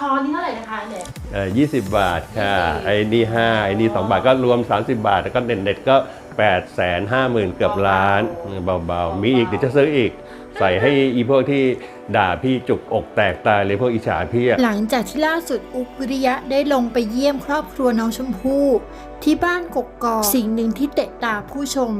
คอนี่เท่าไหร่นะคะเนี่ย เอ่อ20 บาทค่ะ ไอ้นี่5ไอ้นี่ 2 บาทก็รวม 30 บาท แล้วก็เน็ตๆก็ 8 5 0 0 0 0เกือบล้านเบาๆ มีอีกเดี๋ยวจะซื้ออีก ใส่ให้อีพวกที่ด่าพี่จุกอกแตกตายเลยพวกอิจฉาพี่อะหลังจากที่ล่าสุดอุบวิริยะได้ลงไปเยี่ยมครอบครัวน้องชมพู่ ที่บ้านกกกอกสิ่งหนึ่งที่เตะตาผู้ชม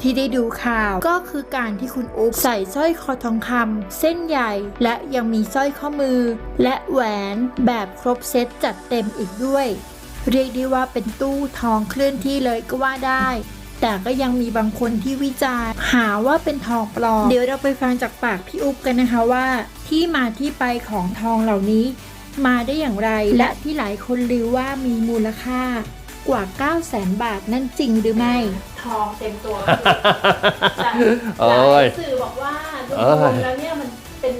ที่ได้ดูข่าวก็คือการที่คุณอุ๊บใส่สร้อยคอทองคำเส้นใหญ่ และยังมีสร้อยข้อมือ และแหวนแบบครบเซตจัดเต็มอีกด้วย เรียกได้ว่าเป็นตู้ทองเคลื่อนที่เลยก็ว่าได้ แต่ก็ยังมีบางคนที่วิจารณ์ หาว่าเป็นทองปลอม เดี๋ยวเราไปฟังจากปากพี่อุ๊บกันนะคะว่า ที่มาที่ไปของทองเหล่านี้ มาได้อย่างไร และที่หลายคนลือว่ามีมูลค่ากว่า 9 0 0 0 0 0บาทนั่นจริงหรือไม่ ทองเต็มตัวแต่โอ้หลายยสื่อบอกว่าเอ้รยวมๆแล้วเนี่ย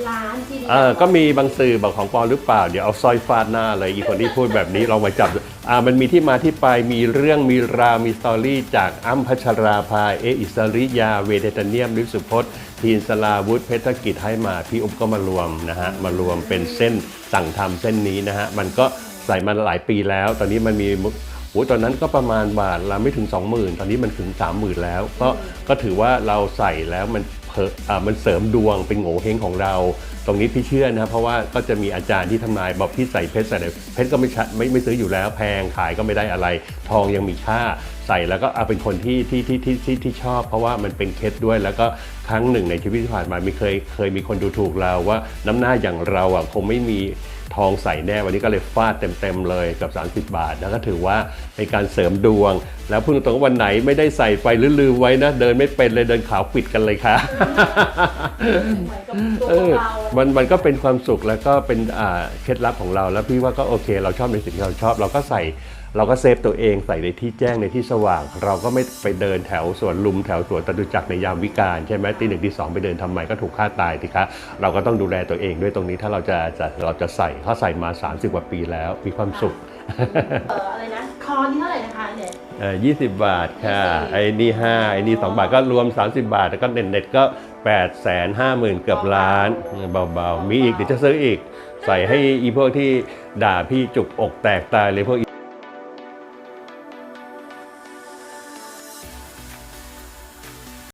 ล้านทีเดียวเออก็มีบางสื่อบอกของปลอมหรือเปล่า เดี๋ยวเอาสร้อยฟาดหน้าเลยอีคนที่พูดแบบนี้ลองมาจับอ่ามันมีที่มาที่ไปมีเรื่องมีราวมีสตอรี่จากอ้ำพัชราภาเออิสริยา เวเดตเนียมลิสุพจน์ทีนสลาวุธเพชรกิจให้มาพี่อุ๊บก็มารวมนะฮะมารวมเป็นเส้นสั่งทำเส้นนี้นะฮะมันก็ใส่มาหลายปีแล้ว ตอนนี้มันมีโอ้ตอนนั้นก็ประมาณบาทละไม่ถึง 20,000 ตอนนี้มันถึง 30,000 แล้ว ก็ก็ถือว่าเราใส่แล้วมัน มันเสริมดวงเป็นโง่เฮงของเรา ตรงนี้พี่เชื่อนะครับเพราะว่าก็จะมีอาจารย์ที่ทำนายบอกพี่ใส่เพชรใส่อะไรเพชรก็ไม่ชัดไม่ไม่ซื้ออยู่แล้วแพงขายก็ไม่ได้อะไร ทองยังมีค่าใส่แล้วก็เอาเป็นคนที่ที่ที่ที่ที่ที่ชอบ เพราะว่ามันเป็นเคสดด้วย แล้วก็ครั้งหนึ่งในชีวิตที่ผ่านมามีเคยเคยมีคนดูถูกเราว่าน้ำหน้าอย่างเราอะคงไม่มี ทองใส่แน่วันนี้ก็เลยฟาดเต็มๆเลยกับ 30 บาทแล้วก็ถือว่าเป็นการเสริมดวง แล้วพูดตรงๆว่าวันไหนไม่ได้ใส่ไปหรือลืมไว้นะ เดินไม่เป็นเลยเดินขาวปิดกันเลยค่ะเหมือนกับตัวเออเรามันมันก็เป็นความสุขแล้วก็เป็นอ่าเคล็ดลับของเราแล้วพี่ว่าก็โอเค เราชอบในสิ่งที่เราชอบเราก็ใส่ เราก็เซฟตัวเองใส่ในที่แจ้งในที่สว่าง เราก็ไม่ไปเดินแถวสวนลุมแถวสวนตตุจักรในยามวิกาลใช่ไหมตีหนึ่งตีสองไปเดินทำไมก็ถูกฆ่าตายทีคะเราก็ต้องดูแลตัวเองด้วยตรงนี้ถ้าเราจะจะเราจะใส่เขาใส่มา 30 กว่าปีแล้วมีความสุขเอออะไรนะคอนี่เท่าไหร่นะคะเนี่ยเอ่อ20บาทค่ะ ไอ้นี่5ไอ้นี่2บาทก็รวม 30 บาท แล้วก็เน็ตๆก็8 5 0 0 0 0เกือบล้านเบาๆ มีอีกเดี๋ยวจะซื้ออีก ใส่ให้อีพวกที่ด่าพี่จุกอกแตกตายเลยพวก